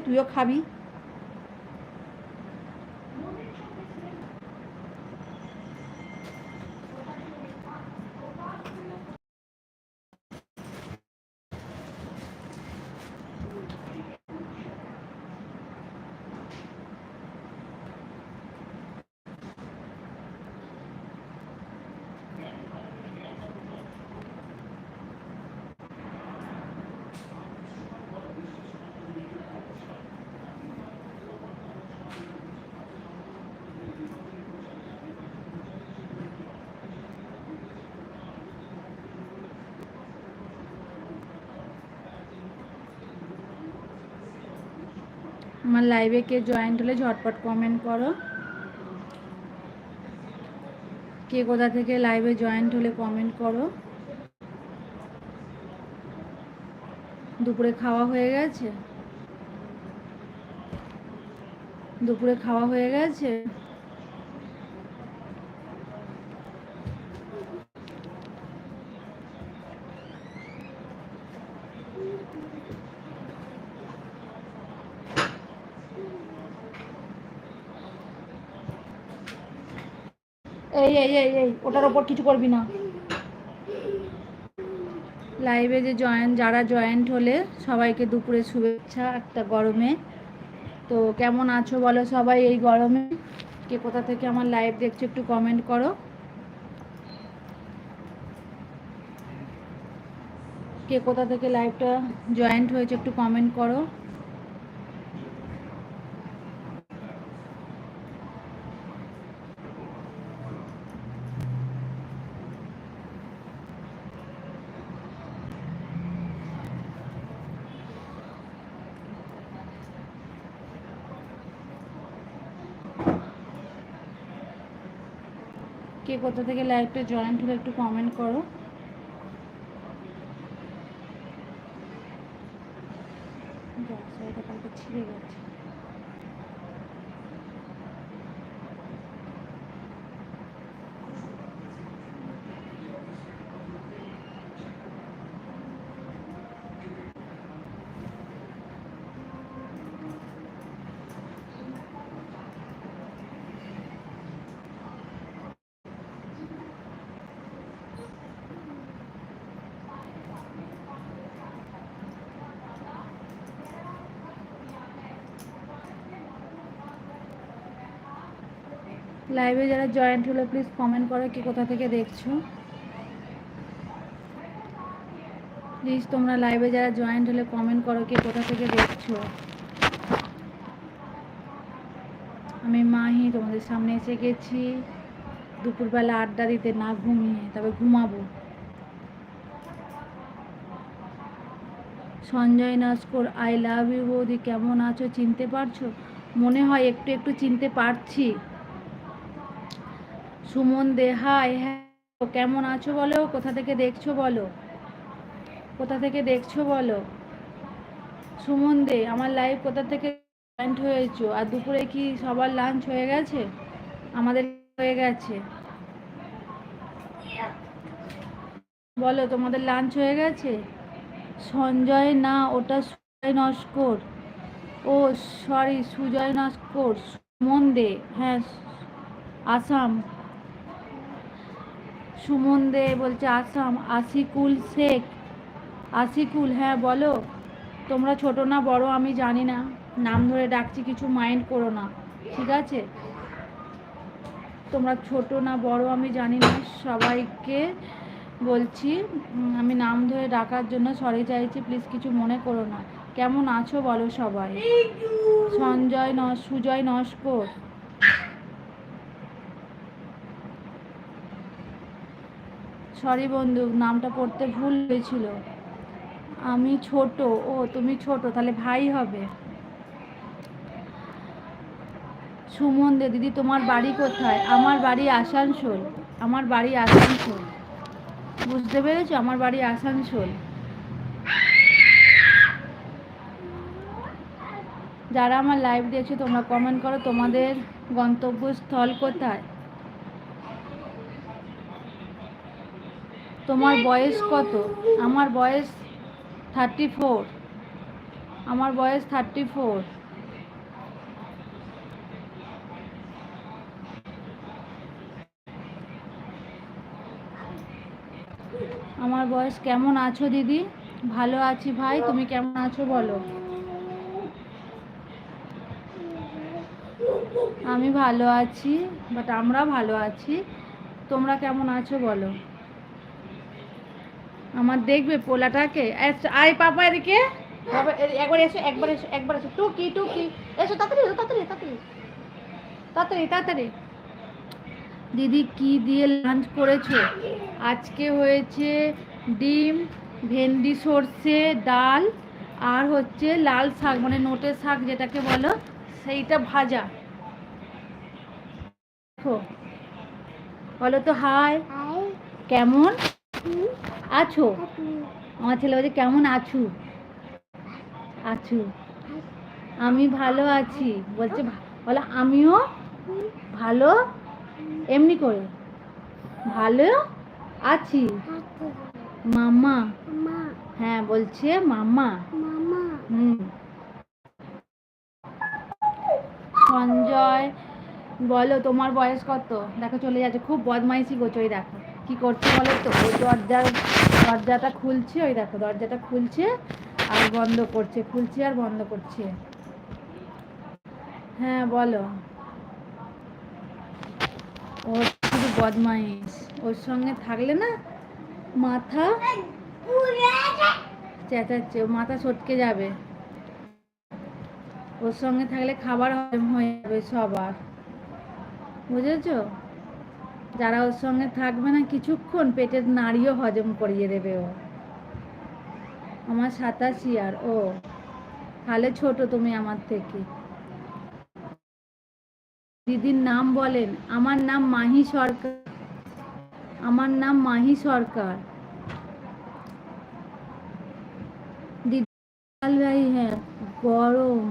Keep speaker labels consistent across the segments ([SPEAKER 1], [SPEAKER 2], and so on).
[SPEAKER 1] তুইও খাবি। আমার লাইভে কে জয়েন্ট হলে ঝটপট কমেন্ট করো। কে কোথা থেকে লাইভে জয়েন্ট হলে কমেন্ট করো। দুপুরে খাওয়া হয়ে গেছে? দুপুরে খাওয়া হয়ে গেছে? এই এই এই এই, ওটার ওপর কিছু করবি না। লাইভে যে জয়েন্ট যারা জয়েন্ট হলে সবাইকে দুপুরে শুভেচ্ছা, একটা গরমে। তো কেমন আছো বলো সবাই এই গরমে? কে কোথা থেকে আমার লাইভ দেখছ একটু কমেন্ট করো। কে কোথা থেকে লাইভটা জয়েন্ট হয়েছে একটু কমেন্ট করো। কে কোথা থেকে লাইভটা জয়েন্ট হলে একটু কমেন্ট করো। ছিঁড়ে গেছে। লাইভে যারা জয়েন্ট হলো প্লিজ কমেন্ট করো কি কোথা থেকে দেখছ। প্লিজ তোমরা লাইভে যারা জয়েন্ট হলে কমেন্ট করো কে কোথা থেকে দেখছ। আমি মাহি, তোমাদের সামনে এসে গেছি। দুপুরবেলা আড্ডা দিতে না ঘুমিয়ে, তবে ঘুমাবো। Sanjay Naskar I love you বৌদি, কেমন আছো? চিনতে পারছ? মনে হয় একটু একটু চিনতে পারছি। সুমন দে, হাই হ্যাঁ কেমন আছো বলো? কোথা থেকে দেখছ বলো? কোথা থেকে দেখছ বলো? সুমন দে, আমার লাইভ কোথা থেকে জয়েন্ট হয়েছো? আর দুপুরে কি সবার লাঞ্চ হয়ে গেছে? আমাদের হয়ে গেছে। বলো, তোমাদের লাঞ্চ হয়ে গেছে? সঞ্জয় না, ওটা সুজয় নস্কর। ও সরি সুজয় নস্কর, সুমন দে হ্যাঁ আসাম। সুমন দে বলছে, আসাম, আশিকুল শেখ। আশিকুল হ্যাঁ বলো। তোমরা ছোট না, বড়, আমি জানি না। নাম ধরে ডাকছি, কিছু মাইন্ড করো না, ঠিক আছে? তোমরা ছোট না, বড়, আমি জানি না। সবাইকে বলছি আমি নাম ধরে ডাকার জন্য সরি চাইছি প্লিজ কিছু মনে করো না। কেমন আছো বলো সবাই? সঞ্জয় ন সুজয় নস্কর। সরি বন্ধু, নামটা পড়তে ভুল হয়েছিল। আমি ছোট, ও তুমি ছোট, তাহলে ভাই হবে। সুমন দে, দিদি তোমার বাড়ি কোথায়? আমার বাড়ি আসানসোল, আমার বাড়ি আসানসোল। বুঝতে পেরেছ? আমার বাড়ি আসানসোল। যারা আমার লাইভ দেখছ, তোমরা কমেন্ট করো তোমাদের গন্তব্যস্থল কোথায়? তোমার বয়স কত? আমার বয়স থার্টি ফোর আমার বয়স থার্টি ফোর আমার বয়স কেমন আছো দিদি? ভালো আছি ভাই, তুমি কেমন আছো বলো? আমি ভালো আছি বাট আমরা ভালো আছি। তোমরা কেমন আছো বলো? আমার দেখবে পোলাটাকে। আয় পাপা এদিকে। একবার এসো একবার এসো একবার এসো। টুকি টুকি। এসো তাড়াতাড়ি এসো, তাড়াতাড়ি তাড়াতাড়ি। তাড়াতাড়ি তাড়াতাড়ি। দিদি কি দিয়ে লাঞ্চ করেছ? আজকে হয়েছে ডিম ভেন্ডি সর্ষে ডাল আর হচ্ছে লাল শাক মানে নোটের শাক যেটাকে বলো সেইটা ভাজা। দেখো। বলো তো হাই। কেমন? আছো? আমার ছেলে বলছে কেমন আছু? আছু। আমি ভালো আছি। বলছে বলো আমিও ভালো? এমনি করে ভালো আছি। মামা হ্যাঁ বলছে মামা হুম। সঞ্জয় বলো তোমার বয়স কত? দেখো চলে যাচ্ছে। খুব বদমাইশি করছে ওই দেখো। কি করছে বলো তো? ওই দরজার দরজাটা খুলছে, ওই দেখো দরজাটা খুলছে আর বন্ধ করছে, খুলছে আর বন্ধ করছে। হ্যাঁ বলো। ওর শুধু বদমাইশ। ওর সঙ্গে থাকলে না মাথা চেঁচাচ্ছে মাথা সটকে যাবে। ওর সঙ্গে থাকলে খাবার হজম হয়ে যাবে সবার। বুঝেছ? যারা ওর সঙ্গে থাকবে না কিছুক্ষণ, পেটের নাড়িও হজম করিয়ে দেবে ও। আমার সাতাশি আর ও। তাহলে ছোট তুমি আমার থেকে। দিদির নাম বলেন, আমার নাম মাহি সরকার। আমার নাম মাহি সরকার। দিদি হ্যাঁ গরম।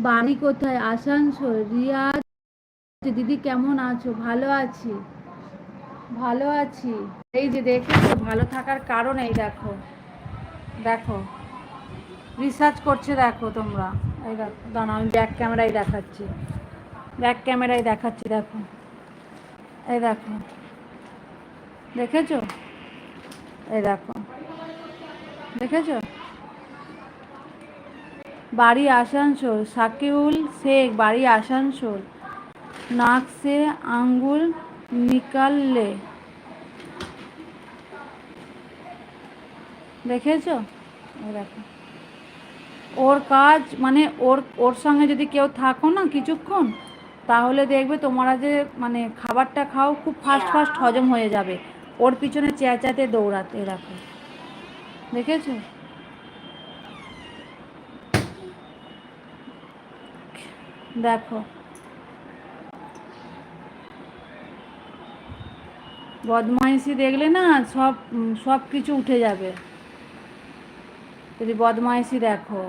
[SPEAKER 1] বাড়ি কোথায়? আসানসোল রিয়াজ দিদি, কেমন আছো? ভালো আছি? ভালো আছি। এই যে দেখেছ, ভালো থাকার কারণ এই দেখো। দেখো রিসার্চ করছে দেখো তোমরা। এই দেখো, দাঁড়াও, আমি ব্যাক ক্যামেরায় দেখাচ্ছি। ব্যাক ক্যামেরায় দেখাচ্ছি, দেখো। এই দেখো, দেখেছ? এই দেখো, দেখেছ? বাড়ি আসানসোল, সাকিউল শেখ, বাড়ি আসানসোল। নাক সে আঙ্গুল নিকাললে। দেখেছ? ওর কাজ মানে ওর ওর সঙ্গে যদি কেউ থাকো না কিছুক্ষণ, তাহলে দেখবে তোমরা যে মানে খাবারটা খাও খুব ফাস্ট ফাস্ট হজম হয়ে যাবে। ওর পিছনে চেঁচাতে দৌড়াতে রাখো। দেখেছ? দেখো। বদমাইশি দেখলে না সব সব কিছু উঠে যাবে। যদি বদমাইশি দেখো।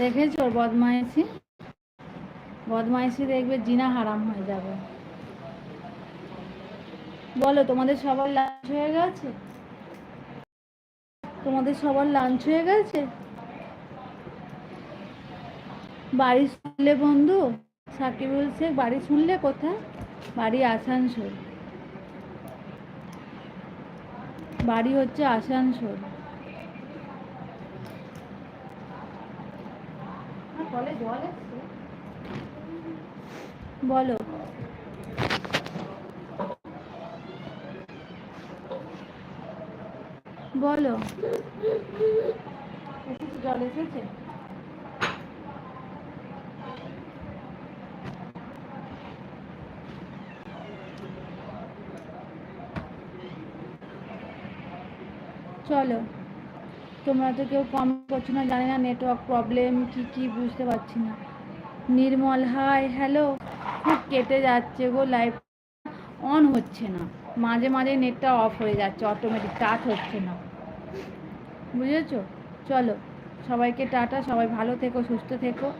[SPEAKER 1] দেখেছ বদমাইশি? বদমাইশি দেখবে জিনা হারাম হয়ে যাবে। বলো তোমাদের সবার লাঞ্চ হয়ে গেছে? তোমাদের সবার লাঞ্চ হয়ে গেছে? বাড়ি শুনলে বন্ধু? সাকিবুল শেখ বাড়ি শুনলে কোথায়? বাড়ি আসানসোল। বাড়ি হচ্ছে আসানসোল। কলে বলো। বলো। জল এসেছে চলো। তোমরা তো কেউ কম করছ না, জানি না নেটওয়ার্ক প্রবলেম কি কি বুঝতে পারছি না। নির্মল হাই হ্যালো খুব কেটে যাচ্ছে গো লাইভ অন হচ্ছে না। মাঝে মাঝে নেটটা অফ হয়ে যাচ্ছে অটোমেটিক টাচ হচ্ছে না। বুঝেছ? চলো, সবাইকে টাটা, সবাই ভালো থেকো, সুস্থ থেকো।